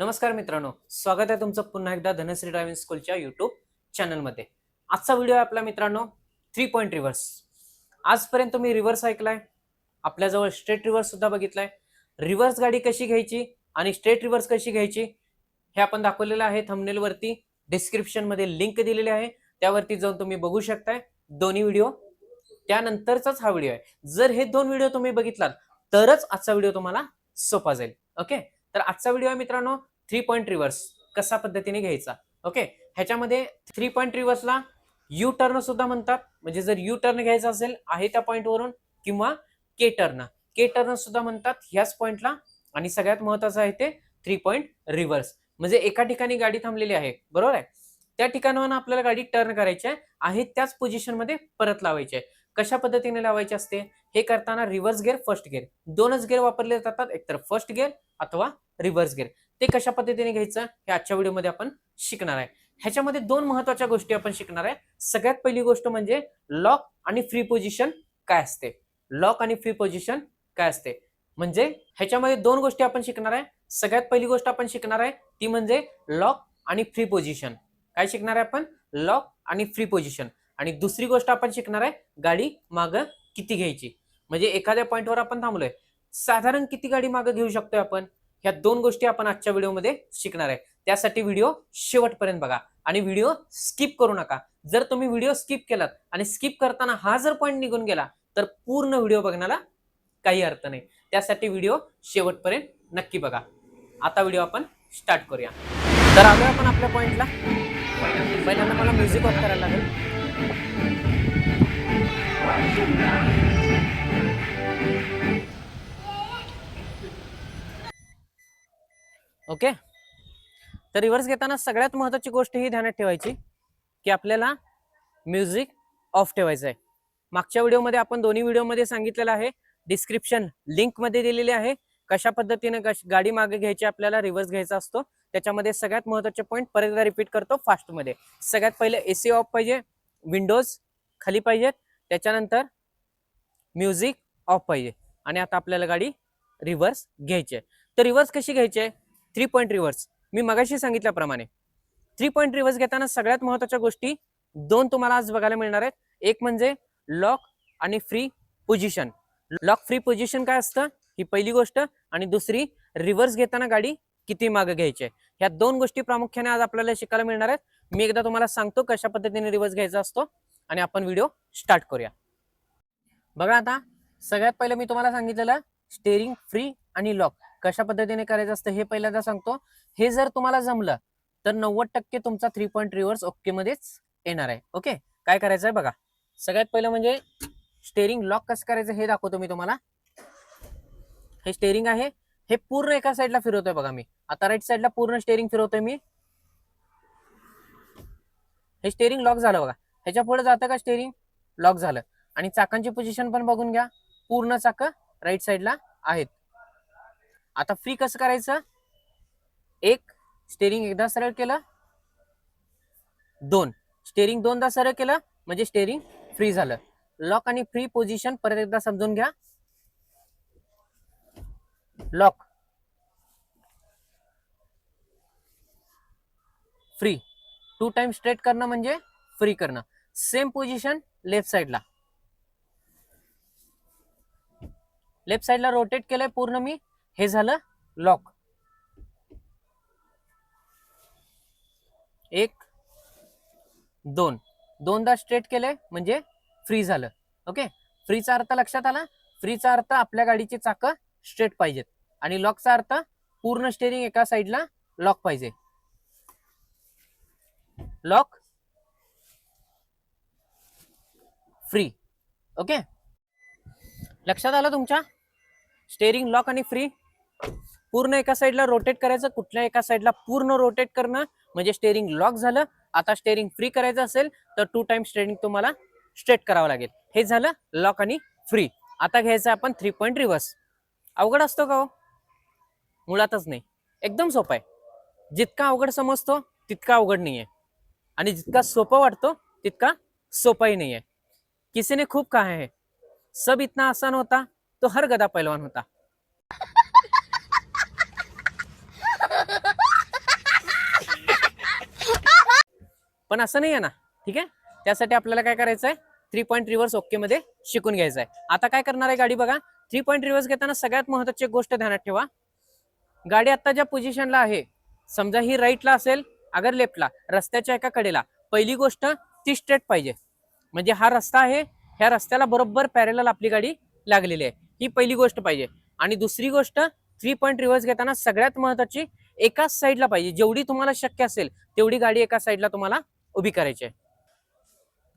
नमस्कार मित्रांनो स्वागत आहे तुमचं पुन्हा एकदा धनश्री ड्रायव्हिंग स्कूलच्या युट्यूब चॅनलमध्ये आजचा व्हिडिओ आहे आपला मित्रांनो थ्री पॉईंट रिव्हर्स आजपर्यंत तुम्ही रिव्हर्स ऐकलाय आपल्याजवळ स्ट्रेट रिव्हर्स सुद्धा बघितलाय. रिव्हर्स गाडी कशी घ्यायची आणि स्ट्रेट रिव्हर्स कशी घ्यायची हे आपण दाखवलेलं आहे थंबनेलवरती डिस्क्रिप्शनमध्ये लिंक दिलेली आहे त्यावरती जाऊन तुम्ही बघू शकताय. दोन्ही व्हिडिओ त्यानंतरचाच हा व्हिडिओ आहे. जर हे दोन व्हिडिओ तुम्ही बघितलात तरच आजचा व्हिडिओ तुम्हाला सोपा जाईल. ओके तर आजचा व्हिडिओ आहे मित्रांनो थ्री पॉईंट रिव्हर्स कसा पद्धतीने घ्यायचा? ओके ह्याच्यामध्ये थ्री पॉईंट रिव्हर्सला यू टर्न सुद्धा म्हणतात. म्हणजे जर यू टर्न घ्यायचा असेल आहे त्या पॉईंटवरून किंवा के टर्न के टर्न सुद्धा म्हणतात ह्याच पॉईंटला आणि सगळ्यात महत्वाचं आहे ते थ्री पॉईंट रिव्हर्स म्हणजे एका ठिकाणी गाडी थांबलेली आहे. बरोबर आहे? त्या ठिकाणावर आपल्याला गाडी टर्न करायची आहे. आहे त्याच पोझिशनमध्ये परत लावायची आहे. कशा पद्धतीने लावायची असते? हे करताना रिव्हर्स गिअर फर्स्ट गिअर दोनच गिअर वापरले जातात. एकतर फर्स्ट गिअर अथवा रिव्हर्स गिअर ते कशा पद्धतीने घ्यायचं? हे आजच्या व्हिडिओमध्ये आपण शिकणार आहे. ह्याच्यामध्ये दोन महत्त्वाच्या गोष्टी आपण शिकणार आहे. सगळ्यात पहिली गोष्ट म्हणजे लॉक आणि फ्री पोझिशन काय असते? लॉक आणि फ्री पोझिशन काय असते? म्हणजे ह्याच्यामध्ये दोन गोष्टी आपण शिकणार आहे. सगळ्यात पहिली गोष्ट आपण शिकणार आहे ती म्हणजे लॉक आणि फ्री पोझिशन काय शिकणार आहे आपण? लॉक आणि फ्री पोझिशन आणि दुसरी गोष्ट आपण शिकणार आहे गाडी माग किती घ्यायची? म्हणजे एखाद्या पॉईंटवर आपण थांबलोय. साधारण किती गाडी मागं घेऊ शकतोय आपण? ह्या दोन गोष्टी आपण आजच्या व्हिडिओमध्ये शिकणार आहे. त्यासाठी व्हिडिओ शेवटपर्यंत बघा आणि व्हिडिओ स्किप करू नका. जर तुम्ही व्हिडिओ स्किप केलात आणि स्किप करताना हा जर पॉईंट निघून गेला तर पूर्ण व्हिडिओ बघण्याला काही अर्थ नाही. त्यासाठी व्हिडिओ शेवटपर्यंत नक्की बघा. आता व्हिडिओ आपण स्टार्ट करूया. तर आलोय आपण आपल्या पॉईंटला पहिल्यांदा मला म्युझिक ऑफ करायला लागेल. ओके? तर रिव्हर्स घेताना सगळ्यात महत्वाची गोष्ट ही ध्यानात ठेवायची की आपल्याला म्युझिक ऑफ ठेवायचं आहे मागच्या व्हिडिओमध्ये आपण दोन्ही व्हिडिओमध्ये सांगितलेलं आहे. डिस्क्रिप्शन लिंकमध्ये दिलेली आहे. कशा पद्धतीने कश- गाडी मागे घ्यायची आपल्याला रिव्हर्स घ्यायचा असतो. त्याच्यामध्ये सगळ्यात महत्त्वाचे पॉईंट परत एकदा रिपीट करतो फास्टमध्ये सगळ्यात पहिले एसी ऑफ पाहिजे विंडोज खाली पाहिजेत. त्याच्यानंतर म्युझिक ऑफ पाहिजे आणि आता आपल्याला गाडी रिव्हर्स घ्यायची आहे. तर रिव्हर्स कशी घ्यायची आहे? Three point reverse. मी मगाशी सांगितल्याप्रमाणे. थ्री पॉईंट रिव्हर्स घेताना सगळ्यात महत्त्वाच्या गोष्टी दोन तुम्हाला आज बघायला मिळणार आहेत. एक म्हणजे लॉक आणि free position. Lock free position काय असतं? ही पहिली गोष्ट. आणि दुसरी रिव्हर्स घेताना गाडी किती मागे घ्यायची आहे? ह्या दोन गोष्टी प्रामुख्याने आज आपल्याला शिकायला मिळणार आहेत. मी एकदा तुम्हाला सांगतो कशा पद्धतीने रिव्हर्स घ्यायचा असतो. आणि आपण व्हिडिओ स्टार्ट करूया. बघा आता सगळ्यात पहिलं मी तुम्हाला सांगितलेलं स्टेरिंग फ्री आणि लॉक कशा पद्धतीने करायचं असतं हे पहिल्यांदा सांगतो. हे जर तुम्हाला जमलं तर नव्वद टक्के तुमचा थ्री पॉईंट रिव्हर्स ओके मध्येच येणार आहे. ओके काय करायचं आहे बघा. सगळ्यात पहिलं म्हणजे स्टेरिंग लॉक कसं करायचं हे दाखवतो मी तुम्हाला. हे स्टेरिंग आहे. हे पूर्ण एका साईडला फिरवतोय बघा मी. आता राईट साईडला पूर्ण स्टेरिंग फिरवतोय मी. हे स्टेरिंग लॉक झालं बघा. ह्याच्या पुढे जातं का स्टेरिंग लॉक झालं. आणि चाकांची पोझिशन पण बघून घ्या. पूर्ण चाक राईट साईडला आहेत. आता फ्री कसं करायचं? एक स्टेरिंग एकदा सरळ केलं. दोन स्टेरिंग दोनदा सरळ केलं म्हणजे स्टेरिंग फ्री झालं. लॉक आणि फ्री पोझिशन परत एकदा समजून घ्या. Lock free two time straight करणं म्हणजे फ्री करणं. सेम पोझिशन लेफ्ट साईडला. लेफ्ट साईडला रोटेट केलंय पूर्ण मी हे झालं लॉक. एक दोन. दोनदा स्ट्रेट केलंय म्हणजे फ्री झालं. ओके? फ्रीचा अर्थ लक्षात आला? फ्रीचा अर्थ आपल्या गाडीची चाकं स्ट्रेट पाहिजेत. आणि लॉकचा अर्थ पूर्ण स्टेरिंग एका साईडला लॉक पाहिजे. लॉक फ्री ओके लक्षात आलं तुमच्या? स्टेरिंग लॉक आणि फ्री पूर्ण एका साईडला रोटेट करायचं कुठल्या एका साईडला पूर्ण रोटेट करणं म्हणजे स्टेरिंग लॉक झालं. आता स्टेरिंग फ्री करायचं असेल तर टू टाइम स्टेरिंग तुम्हाला स्ट्रेट करावं लागेल. हे झालं लॉक आणि फ्री आता घ्यायचं आपण थ्री पॉईंट रिव्हर्स अवघड असतो का हो? मुळातच नाही. एकदम सोपं आहे. जितका अवघड समजतो तितका अवघड नाही आहे आणि जितका सोपं वाटतो तितका सोपाही नाही आहे किसी ने खूब कहा है। सब इतना आसान होता तो हर गदा पहलवान होता। पण असं नाही आहे ना ठीक आहे? त्यासाठी आपल्याला काय करायचं आहे थ्री पॉईंट रिव्हर्स ओके मध्ये शिकून घ्यायचं आहे आता काय करणार आहे गाडी बघा. थ्री पॉईंट रिव्हर्स घेताना सगळ्यात महत्वाची गोष्ट ध्यानात ठेवा. गाडी आता ज्या पोझिशनला आहे समजा ही राईटला असेल अगर लेफ्टला रस्त्याच्या एका कडेला पहिली गोष्ट ती स्ट्रेट पाहिजे. म्हणजे हा रस्ता आहे ह्या रस्त्याला बरोबर पॅरेल आपली गाडी लागलेली आहे. ही पहिली गोष्ट पाहिजे. आणि दुसरी गोष्ट थ्री पॉईंट रिव्हर्स घेताना सगळ्यात महत्वाची एकाच साईडला पाहिजे. जेवढी तुम्हाला शक्य असेल तेवढी गाडी एका साईडला तुम्हाला उभी करायची आहे.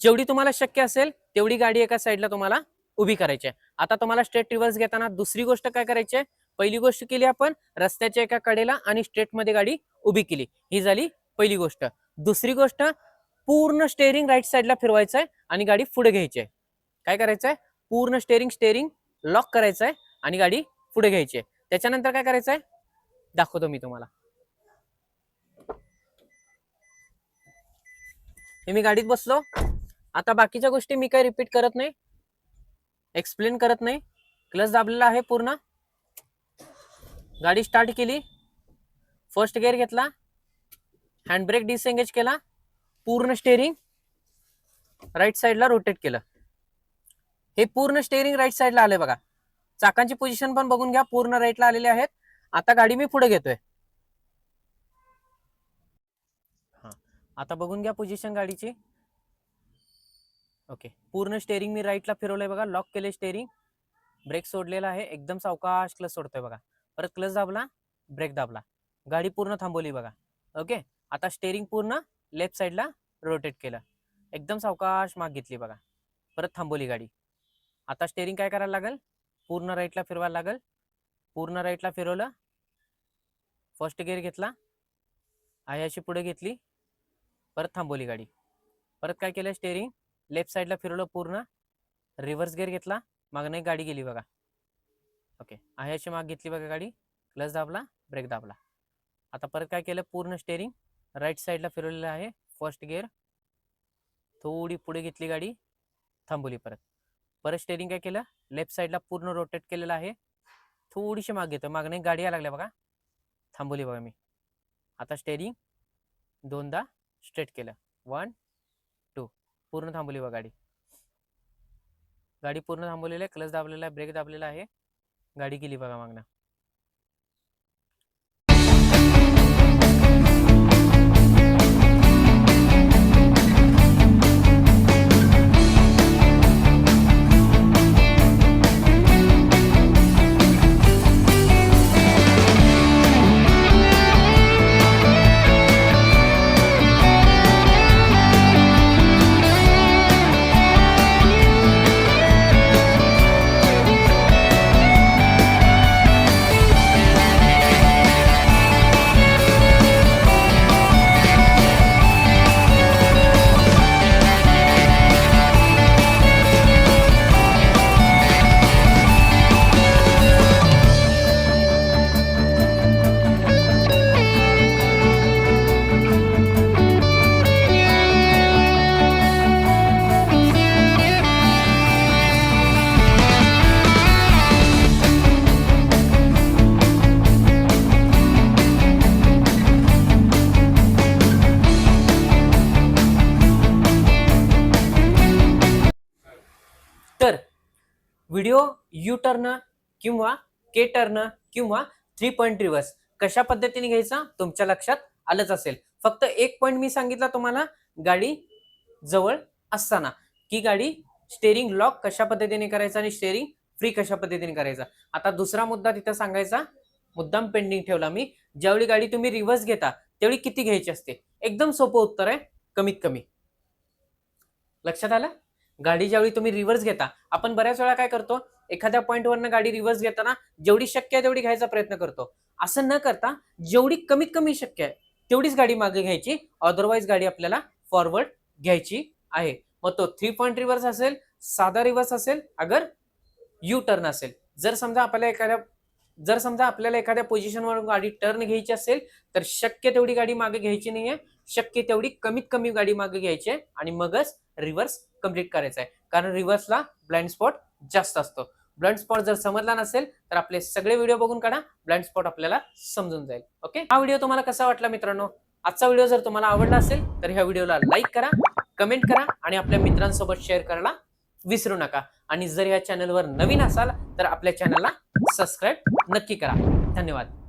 जेवढी तुम्हाला शक्य असेल तेवढी गाडी एका साईडला तुम्हाला उभी करायची आहे. आता तुम्हाला स्ट्रेट रिव्हर्स घेताना दुसरी गोष्ट काय करायची आहे? पहिली गोष्ट केली आपण रस्त्याच्या एका कडेला आणि स्ट्रेटमध्ये गाडी उभी केली. ही झाली पहिली गोष्ट. दुसरी गोष्ट पूर्ण स्टेअरिंग राईट साईडला फिरवायचं आहे आणि गाडी पुढे घ्यायची आहे. काय करायचं आहे पूर्ण स्टेअरिंग स्टेअरिंग लॉक करायचं आहे आणि गाडी पुढे घ्यायची आहे. त्याच्यानंतर काय करायचं आहे दाखवतो मी तुम्हाला. हे मी गाडीत बसलो. आता बाकीच्या गोष्टी मी काही रिपीट करत नाही. एक्सप्लेन करत नाही. क्लच दाबलेला आहे पूर्ण. गाडी स्टार्ट केली. फर्स्ट गिअर घेतला. हँडब्रेक डिसएंगेज केला. पूर्ण स्टेअरिंग राईट साईडला रोटेट केलं. हे पूर्ण स्टेअरिंग राईट साईडला आले बघा. चाकांची पोझिशन पण बघून घ्या पूर्ण राईटला आलेले आहेत. आता गाडी मी पुढे घेतोय. हा आता बघून घ्या पोझिशन गाडीची. ओके पूर्ण स्टेअरिंग मी राईटला फिरवलंय बघा. लॉक केले स्टेअरिंग ब्रेक सोडलेला आहे. एकदम सावकाश क्लच सोडतोय बघा. परत क्लच दाबला ब्रेक दाबला. गाडी पूर्ण थांबवली बघा. ओके आता स्टेअरिंग पूर्ण लेफ्ट साईडला रोटेट केलं. एकदम सावकाश माग घेतली बघा. परत थांबवली गाडी. आता स्टेअरिंग काय करायला लागेल? पूर्ण राईटला फिरवायला लागेल. पूर्ण राईटला फिरवलं. फर्स्ट गिअर घेतला. आयाशी पुढे घेतली. परत थांबवली गाडी. परत काय केलं स्टेअरिंग लेफ्ट साईडला फिरवलं पूर्ण. रिव्हर्स गिअर घेतला. मागनं एक गाडी गेली बघा. ओके आयाशी माग घेतली बघा गाडी. क्लच दाबला ब्रेक दाबला. आता परत काय केलं? पूर्ण स्टेअरिंग राईट साईडला फिरवलेलं आहे. First gear. थोडी पुढे घेतली गाडी. थांबवली परत. परत स्टेअरिंग काय केलं? लेफ्ट साईडला पूर्ण रोटेट केलेलं आहे. थोडीशी माग घेतो मागणे गाडी यायला लागल्या बघा. थांबवली बघा मी. आता स्टेरिंग दोनदा स्ट्रेट केलं. वन टू पूर्ण थांबवली बघा गाडी. गाडी पूर्ण थांबवलेली आहे. क्लच दाबलेला आहे. ब्रेक दाबलेला आहे. गाडी गेली बघा मागणं व्हिडिओ यू टर्न किंवा के टर्न किंवा थ्री पॉईंट रिव्हर्स कशा पद्धतीने घ्यायचा? तुमच्या लक्षात आलंच असेल. फक्त एक पॉईंट मी सांगितला तुम्हाला गाडी जवळ असताना. की गाडी स्टेअरिंग लॉक कशा पद्धतीने करायचा आणि स्टेअरिंग फ्री कशा पद्धतीने करायचा? आता दुसरा मुद्दा तिथं सांगायचा. मुद्दाम पेंडिंग ठेवला मी. ज्यावेळी गाडी तुम्ही रिव्हर्स घेता त्यावेळी किती घ्यायची असते? एकदम सोपं उत्तर आहे कमीत कमी. लक्षात आलं? गाडी ज्यावेळी तुम्ही रिव्हर्स घेता आपण बऱ्याच वेळा काय करतो एखाद्या पॉईंटवरनं गाडी रिव्हर्स घेताना जेवढी शक्य आहे तेवढी घ्यायचा प्रयत्न करतो. असं न करता जेवढी कमीत कमी शक्य आहे तेवढीच गाडी मागे घ्यायची अदरवाईज गाडी आपल्याला फॉरवर्ड घ्यायची आहे. मग तो थ्री पॉईंट रिव्हर्स असेल साधा रिव्हर्स असेल अगर यू टर्न असेल. जर समजा आपल्याला एखाद्या जर समजा आपल्याला एखाद्या पोझिशनवर गाडी टर्न घ्यायची असेल तर शक्य तेवढी गाडी मागे घ्यायची नाहीये. शक्य तेवढी कमीत कमी गाडी मागे घ्यायची आहे आणि मगच रिव्हर्स कंप्लीट करायचा आहे. कारण रिव्हर्सला ब्लाइंड स्पॉट जास्त असतो. ब्लाइंड स्पॉट जर समजला नसेल तर आपले सगळे व्हिडिओ बघून काढा. ब्लाइंड स्पॉट आपल्याला समजून जाईल. ओके हा व्हिडिओ तुम्हाला कसा वाटला मित्रांनो? आजचा व्हिडिओ जर तुम्हाला आवडला असेल तर ह्या व्हिडिओला लाईक करा कमेंट करा आणि आपल्या मित्रांसोबत शेअर करायला विसरू नका. आणि जर या चॅनलवर नवीन असाल तर आपल्या चॅनलला सबस्क्राईब नक्की करा. धन्यवाद.